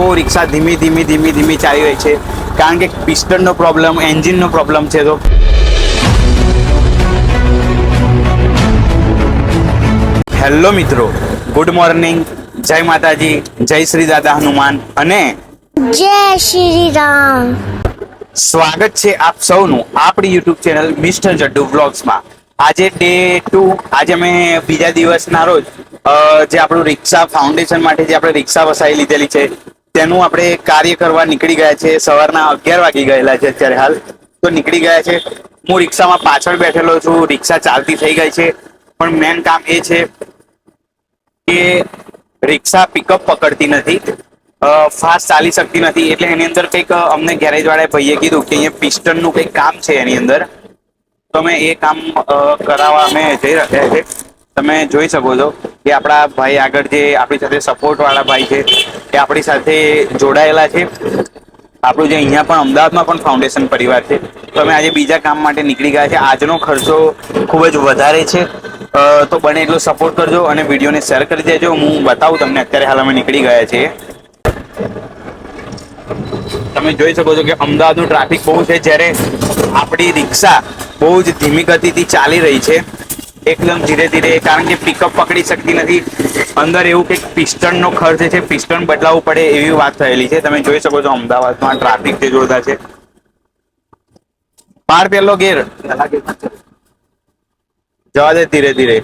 બહુ રિક્ષા ધીમી ધીમી ધીમી ધીમી ચાલી રહી છે. કારણ કે પિસ્ટનનો પ્રોબ્લેમ એન્જિનનો પ્રોબ્લેમ છે તો. હેલો મિત્રો ગુડ મોર્નિંગ. જય માતાજી જય શ્રી દાદા હનુમાન અને જય શ્રી રામ. સ્વાગત છે આપ સૌનું આપણી યુટ્યુબ ચેનલ મિસ્ટર જડ્ડુ વ્લોગ્સમાં. આજે ડે ટુ આજે અમે બીજા દિવસના રોજ જે આપણું રિક્ષા ફાઉન્ડેશન માટે જે આપણે રિક્ષા વસાવી લીધેલી છે તેનું આપણે કાર્ય કરવા નીકળી ગયા છે. સવારના અગિયાર વાગી ગયેલા છે અત્યારે હાલ. તો નીકળી ગયા છે. હું રિક્ષામાં પાછળ બેઠેલો છું. રિક્ષા ચાલતી થઈ ગઈ છે. પણ મેન કામ એ છે કે રિક્ષા પિકઅપ પકડતી નથી. ફાસ્ટ ચાલી શકતી નથી. એટલે એની અંદર કંઈક અમને ગેરેજ વાળા ભાઈએ કીધું કે અહીંયા પિસ્ટનનું કંઈક કામ છે એની અંદર. તમે એ કામ કરાવવા અમે જઈ રહ્યા છે. તમે જોઈ શકો છો કે આપણા ભાઈ આગળ જે આપણી સાથે સપોર્ટવાળા ભાઈ છે એ આપણી સાથે જોડાયેલા છે. આપણું જે અહીંયા પણ અમદાવાદમાં પણ ફાઉન્ડેશન પરિવાર છે. તો અમે આજે બીજા કામ માટે નીકળી ગયા છે. આજનો ખર્ચો ખૂબ જ વધારે છે. તો બને એટલો સપોર્ટ કરજો અને વિડીયોને શેર કરી દેજો. હું બતાવું તમને અત્યારે હાલ અમે નીકળી ગયા છીએ. તમે જોઈ શકો છો કે અમદાવાદનું ટ્રાફિક બહુ છે. જ્યારે આપણી રિક્ષા બહુ જ ધીમી ગતિથી ચાલી રહી છે. એકદમ ધીરે ધીરે, કારણ કે પિકઅપ પકડી શકતી નથી. અંદર એવું કંઈક પિસ્ટનનો ખર્ચ છે, પિસ્ટન બદલાવવું પડે એવી વાત થયેલી છે. તમે જોઈ શકો છો અમદાવાદમાં ટ્રાફિક જે જોરદાર છે. પાર પેલો ગેર. જવા દે ધીરે ધીરે.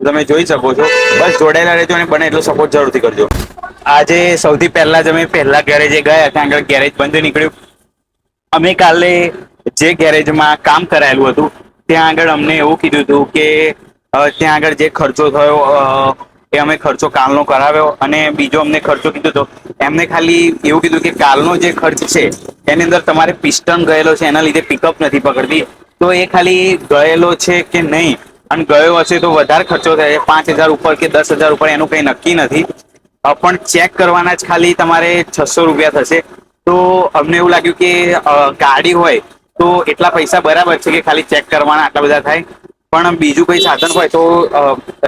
તમે જોઈ શકો છો. બસ જોડાયેલા રહેજો અને બને એટલો સપોર્ટ જરૂરથી કરજો. આજે સૌથી પહેલા જ અમે પહેલા ગેરેજે ગયા ત્યાં આગળ ગેરેજ બંધ નીકળ્યું. અમે કાલે જે ગેરેજમાં કામ કરાયેલું હતું, ત્યાં આગળ અમને એવું કીધું હતું કે ત્યાં આગળ જે ખર્ચો થયો એ અમે ખર્ચો કાલનો કરાવ્યો અને બીજો અમને ખર્ચો કીધો હતો એમને ખાલી એવું કીધું કે કાલનો જે ખર્ચ છે, એની અંદર તમારે પિસ્ટન ગયેલો છે, એના લીધે પિકઅપ નથી પકડતી તો એ ખાલી ગયેલો છે કે નહીં? અને ગયો હશે તો વધારે ખર્ચો થાય પાંચ હજાર ઉપર કે દસ હજાર ઉપર એનું કંઈ નક્કી નથી. પણ ચેક કરવાના જ ખાલી તમારે છસો રૂપિયા થશે. તો અમને એવું લાગ્યું કે ગાડી હોય તો એટલા પૈસા બરાબર છે કે ખાલી ચેક કરવાના આટલા બધા થાય? પણ બીજું કોઈ સાધન હોય તો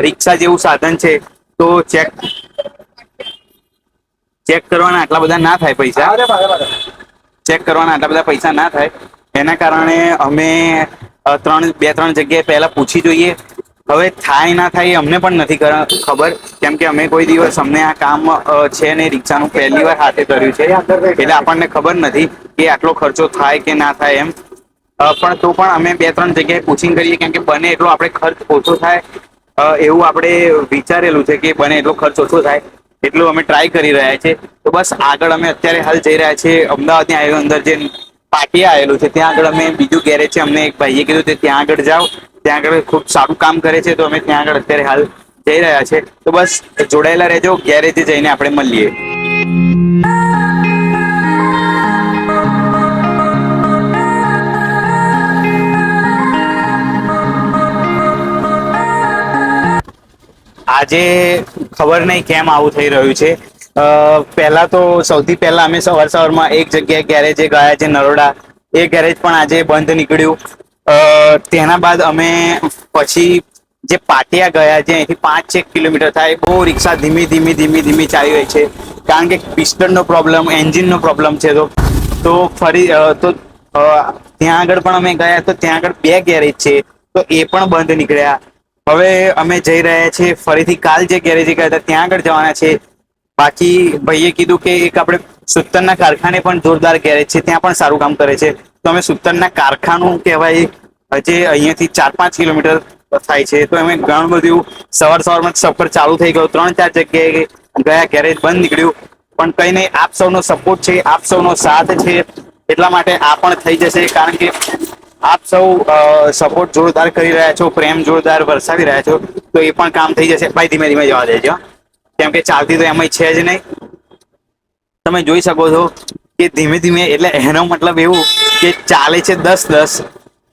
રિક્ષા જેવું સાધન છે તો ચેક ચેક કરવાના આટલા બધા ના થાય પૈસા. ચેક કરવાના આટલા બધા પૈસા ના થાય. એના કારણે અમે ત્રણ બે ત્રણ જગ્યાએ પહેલા પૂછી જોઈએ. હવે થાય ના થાય એ અમને પણ નથી ખબર. કેમ કે અમે કોઈ દિવસ અમને આ કામ છે ને રિક્ષાનું પહેલી વાર હાથે કર્યું છે. એટલે આપણને ખબર નથી કે આટલો ખર્ચો થાય કે ના થાય એમ. પણ તો પણ અમે બે ત્રણ જગ્યાએ કોચિંગ કરીએ, કેમ કે બને એટલો આપણે ખર્ચ ઓછો થાય. એવું આપણે વિચારેલું છે કે બને એટલો ખર્ચ ઓછો થાય. એટલું અમે ટ્રાય કરી રહ્યા છે તો બસ આગળ અમે અત્યારે હાલ જઈ રહ્યા છીએ. અમદાવાદની આવ્યો અંદર જે પાટિયા આવેલું છે, ત્યાં આગળ અમે બીજું ગેરેજ છે. અમને એક ભાઈએ કીધું કે ત્યાં આગળ જાઓ. ત્યાં આગળ ખૂબ સારું કામ કરે છે, તો અમે ત્યાં આગળ અત્યારે હાલ જઈ રહ્યા છે તો બસ જોડાયેલા રહેજો ગેરેજે જઈને આપણે મળીએ. આજે ખબર નહીં કેમ આવું થઈ રહ્યું છે. પહેલા તો સૌથી પહેલા અમે સવાર સવારમાં એક જગ્યાએ ગેરેજે ગયા છે નરોડા. એ ગેરેજ પણ આજે બંધ નીકળ્યું. તેના બાદ અમે પછી જે પાટિયા ગયા છે અહીંથી પાંચ એક કિલોમીટર થાય, બહુ રિક્ષા ધીમી ધીમી ધીમી ધીમી ચાલી રહી છે. કારણ કે પિસ્ટનનો પ્રોબ્લેમ, એન્જિનનો પ્રોબ્લેમ છે તો તો ફરી તો ત્યાં આગળ પણ અમે ગયા તો ત્યાં આગળ બે ગેરેજ છે. તો એ પણ બંધ નીકળ્યા. હવે અમે જઈ રહ્યા છીએ ફરીથી કાલ જે ગેરેજ ગયા હતા, ત્યાં આગળ જવાના છે બાકી ભાઈએ કીધું કે એક આપણે સુતરના કારખાને પણ જોરદાર ગેરેજ છે, ત્યાં પણ સારું કામ કરે છે. તો અમે સુતરના કારખાનું કહેવાય, જે અહીંયાથી ચાર પાંચ કિલોમીટર થાય છે. તો અમે ઘણું બધું સવાર સવારમાં સફર ચાલુ થઈ ગયો. ત્રણ ચાર જગ્યાએ ગયા, ગેરેજ બંધ નીકળ્યું. પણ કઈ નહીં, આપ સૌનો સપોર્ટ છે, આપ સૌનો સાથ છે. એટલા માટે આ પણ થઈ જશે, કારણ કે આપ સૌ સપોર્ટ જોરદાર કરી રહ્યા છો, પ્રેમ જોરદાર વરસાવી રહ્યા છો, તો એ પણ કામ થઈ જશે. ભાઈ, ધીમે ધીમે જવા દેજો. કેમ કે ચાલતી તો એમ છે જ નહીં. તમે જોઈ શકો છો કે ધીમે ધીમે, એટલે એનો મતલબ એવું કે ચાલે છે દસ દસ.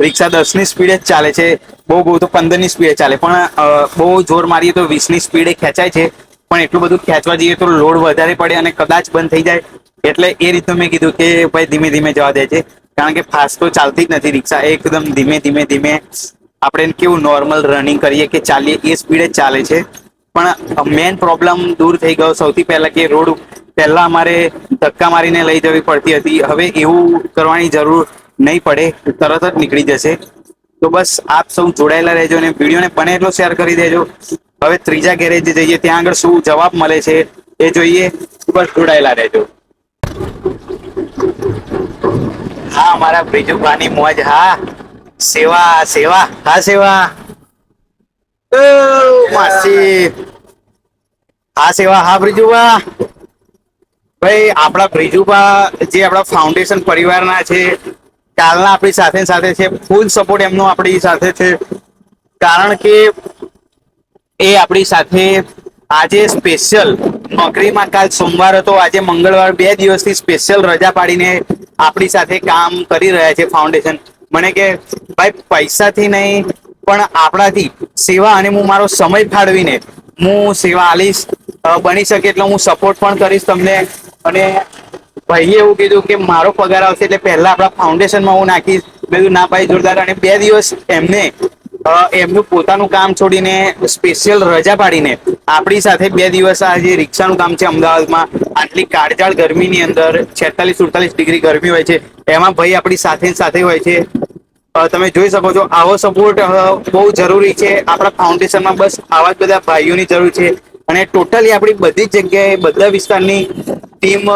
રિક્ષા દસની સ્પીડે જ ચાલે છે. બહુ બહુ તો પંદરની સ્પીડે ચાલે. પણ બહુ જોર મારીએ તો વીસની સ્પીડે ખેંચાય છે. પણ એટલું બધું ખેંચવા જઈએ તો લોડ વધારે પડે અને કદાચ બંધ થઈ જાય. એટલે એ રીતનું મેં કીધું કે ભાઈ ધીમે ધીમે જવા દે છે કારણ કે ફાસ્ટ તો ચાલતી જ નથી, રિક્ષા એકદમ ધીમે ધીમે ધીમે આપણે કેવું નોર્મલ રનિંગ કરીએ કે ચાલીએ, એ સ્પીડે ચાલે છે. પણ મેન પ્રોબ્લેમ દૂર થઈ ગયો સૌથી પહેલા કે રોડ પહેલા અમારે ધક્કા મારીને લઈ જવી પડતી હતી. હવે એવું કરવાની જરૂર નહીં પડે, તરત જ નીકળી જશે. તો બસ આપ સૌ જોડાયેલા રહેજો અને વિડીયોને બને એટલો શેર કરી દેજો. હવે ત્રીજા ગેરેજ જઈએ, ત્યાં આગળ શું જવાબ મળે છે એ જોઈએ. બસ જોડાયેલા રહેજો. હા મારા બ્રિજુભાની મોજ હા. સેવા સેવા. હા સેવા. ઓ માસી. હા સેવા. હા બ્રિજુભા. ભાઈ આપણા બ્રિજુભા જે આપણા ફાઉન્ડેશન પરિવારના છે કાલના આપણી સાથે સાથે છે ફૂલ સપોર્ટ એમનો આપણી સાથે છે. કારણ કે એ આપણી સાથે આજે સ્પેશિયલ નોકરીમાં કાલ સોમવાર હતો આજે મંગળવાર બે દિવસથી સ્પેશિયલ રજા પાડીને આપણી સાથે કામ કરી રહ્યા છે ફાઉન્ડેશન મને કે, ભાઈ, પૈસાથી નહીં, પણ આપણાથી સેવા અને હું મારો સમય ફાળવીને હું સેવા આલીશ બની શકે એટલો હું સપોર્ટ પણ કરીશ તમને. અને ભાઈએ એવું કીધું કે, મારો પગાર આવશે એટલે પહેલા આપણા ફાઉન્ડેશનમાં હું નાખીશ. કીધું, ના ભાઈ, જોરદાર. અને બે દિવસ એમને એમનું પોતાનું કામ છોડીને સ્પેશિયલ રજા પાડીને આપણી સાથે બે દિવસ આ જે રિક્ષાનું કામ છે અમદાવાદમાં, આટલી કાળજાળ ગરમીની અંદર, છેતાલીસ સુડતાલીસ ડિગ્રી ગરમી હોય છે, એમાં ભાઈ આપણી સાથે સાથે હોય છે. તમે જોઈ શકો છો, આવો સપોર્ટ બહુ જરૂરી છે. આપણા ફાઉન્ડેશનમાં બસ આવા જ બધા ભાઈઓની જરૂર છે. અને ટોટલી આપણી બધી જગ્યાએ, બધા વિસ્તારની ટીમ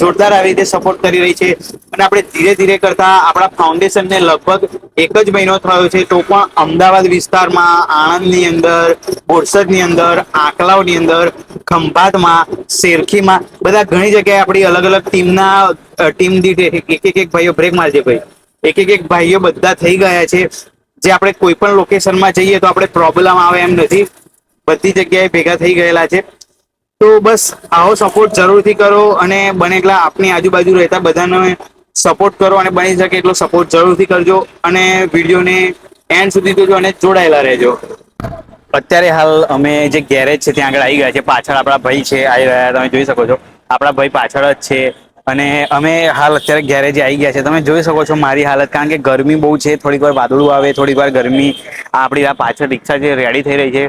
જોરદાર આવી રીતે સપોર્ટ કરી રહી છે. અને આપણે ધીરે ધીરે કરતા આપણા ફાઉન્ડેશનને લગભગ એક જ મહિનો થયો છે, તો પણ અમદાવાદ વિસ્તારમાં, આણંદની અંદર, બોરસદની અંદર, આંકલાવની અંદર, ખંભાતમાં, શેરખીમાં બધા ઘણી જગ્યાએ આપણી અલગ અલગ ટીમના ટીમ દીઠ એક એક એક ભાઈઓ બ્રેક મારજે ભાઈ. એક એક એક ભાઈઓ બધા થઈ ગયા છે. જે આપણે કોઈ પણ લોકેશનમાં જઈએ તો આપણે પ્રોબ્લેમ આવે એમ નથી. બધી જગ્યાએ ભેગા થઈ ગયેલા છે. તો બસ આવો સપોર્ટ જરૂરથી કરો અને બને એટલા આપની આજુબાજુ રહેતા બધાને સપોર્ટ કરો અને બની શકે એટલો સપોર્ટ જરૂરથી કરજો અને વિડીયોને એન્ડ સુધી જોજો અને જોડાયેલા રહેજો. અત્યારે હાલ અમે જે ગેરેજ છે ત્યાં આગળ આવી ગયા છે. પાછળ આપણા ભાઈ છે, આવી રહ્યા તમે જોઈ શકો છો. આપણા ભાઈ પાછળ જ છે અને અમે હાલ અત્યારે ગેરેજ આવી ગયા છે. તમે જોઈ શકો છો મારી હાલત, કારણ કે ગરમી બહુ છે. થોડીક વાર વાદળું આવે, થોડીક વાર ગરમી. આપણી આ પાછળ રિક્ષા જે રેડી થઈ રહી છે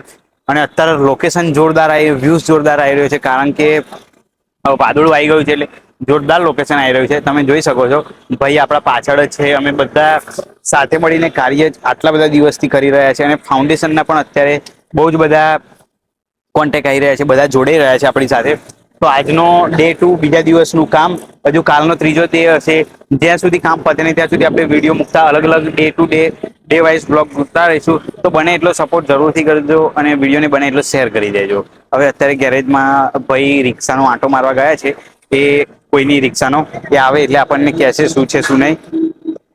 અને અત્યારે લોકેશન જોરદાર આવી વ્યૂઝ જોરદાર આવી રહ્યો છે, કારણ કે વાદળું આવી ગયું છે એટલે જોરદાર લોકેશન આવી રહ્યું છે. તમે જોઈ શકો છો, ભાઈ આપણા પાછળ જ છે, અમે બધા સાથે મળીને કાર્ય આટલા બધા દિવસથી કરી રહ્યા છે અને ફાઉન્ડેશનના પણ અત્યારે બહુ જ બધા કોન્ટેક આવી રહ્યા છે, બધા જોડાઈ રહ્યા છે આપણી સાથે. તો આજનો ડે ટુ બીજા દિવસનું કામ, હજુ કાલનો ત્રીજો તે હશે. જ્યાં સુધી કામ પતે નહીં, ત્યાં સુધી આપણે વીડિયો મૂકતા અલગ અલગ day to day day wise blog મૂકતા રહીશું. તો બને એટલો સપોર્ટ જરૂરથી કરજો અને વિડીયોને બને એટલો શેર કરી દેજો. હવે અત્યારે ગેરેજમાં ભાઈ રિક્ષાનો આંટો મારવા ગયા છે. એ કોઈની રિક્ષાનો? એ આવે એટલે આપણને કહેશે શું છે, શું નહીં.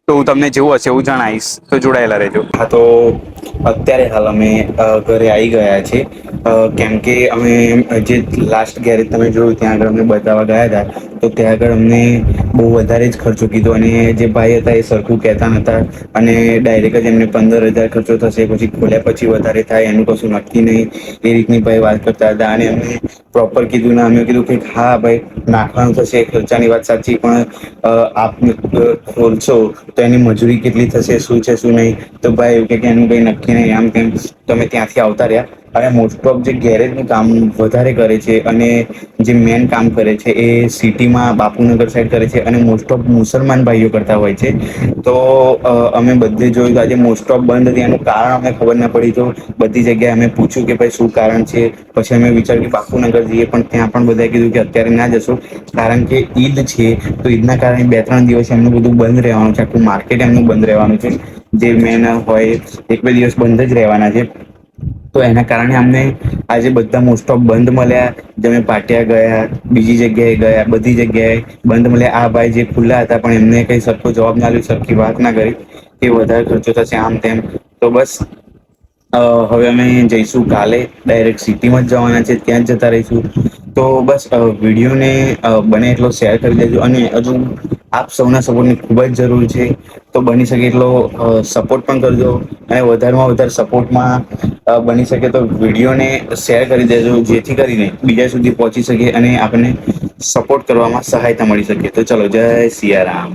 તો હું તમને જેવું હશે, એવું જણાવીશ. તો જોડાયેલા રહેજો. હા, તો અત્યારે હાલ અમે ઘરે આવી ગયા છે કેમ કે અમે, જે લાસ્ટ ગેરેજ તમે જોયું ત્યાં આગળ અમને બતાવવા ગયા હતા, તો ત્યાં આગળ અમને બહુ વધારે જ ખર્ચો કીધો અને જે ભાઈ હતા એ સરખું કહેતા નહોતા અને ડાયરેક્ટ જ એમને પંદર હજાર ખર્ચો થશે, પછી ખોલ્યા પછી વધારે થાય, એનું કશું નક્કી નહીં. એ રીતની ભાઈ વાત કરતા હતા અને અમને પ્રોપર કીધું ને અમે કીધું કે હા ભાઈ, નાખવાનું થશે, ખર્ચાની વાત સાચી, પણ આપ ખોલશો તો એની મજૂરી કેટલી થશે, શું છે, શું નહીં? તો ભાઈ એવું કે એનું કંઈ નક્કી આમ તેમ તમે ત્યાંથી આવતા રહ્યા. અને મોસ્ટ ઓફ જે ગેરેજનું કામ વધારે કરે છે અને જે મેન કામ કરે છે એ સિટીમાં બાપુનગર સાઈડ કરે છે અને મોસ્ટ ઓફ મુસલમાન ભાઈઓ કરતા હોય છે. તો અમે બધે જોયું તો આજે મોસ્ટ ઓફ બંધ હતી એનું કારણ અમને ખબર ના પડી તો બધી જગ્યાએ અમે પૂછ્યું કે ભાઈ શું કારણ છે? પછી અમે વિચાર્યું કે બાપુનગર જઈએ પણ ત્યાં પણ બધાએ કીધું કે અત્યારે ના જશો. કારણ કે ઈદ છે તો ઈદના કારણે બે ત્રણ દિવસ એમનું બધું બંધ રહેવાનું છે. આખું માર્કેટ એમનું બંધ રહેવાનું છે. જે મેન હોય, એક બે દિવસ બંધ જ રહેવાના છે. તો એના કારણે અમને આજે બધા મોસ્ટ ઓફ બંધ મળ્યા. જેમ પાટિયા ગયા, બીજી જગ્યાએ ગયા, બધી જગ્યાએ બંધ મળ્યા. આ ભાઈ જે ખુલ્લા હતા, પણ એમને કઈ સરખો જવાબ ના આપ્યો, સરખી વાત ના કરી કે વધારે ખર્ચો થશે આમ તેમ. તો બસ હવે અમે જઈશું કાલે. ડાયરેક્ટ સિટીમાં જ જવાના છે, ત્યાં જ જતા રહીશું. તો બસ વિડીયોને બને એટલો શેર કરી દેજો. અને હજુ આપ સૌના સપોર્ટની ખૂબ જ જરૂર છે. તો બની શકે એટલો સપોર્ટ પણ કરજો અને વધારેમાં વધારે સપોર્ટમાં બની શકે તો વિડીયોને શેર કરી દેજો, જેથી કરીને બીજા સુધી પહોંચી શકે અને આપણને સપોર્ટ કરવામાં સહાયતા મળી શકે. તો ચલો, જય સિયારામ.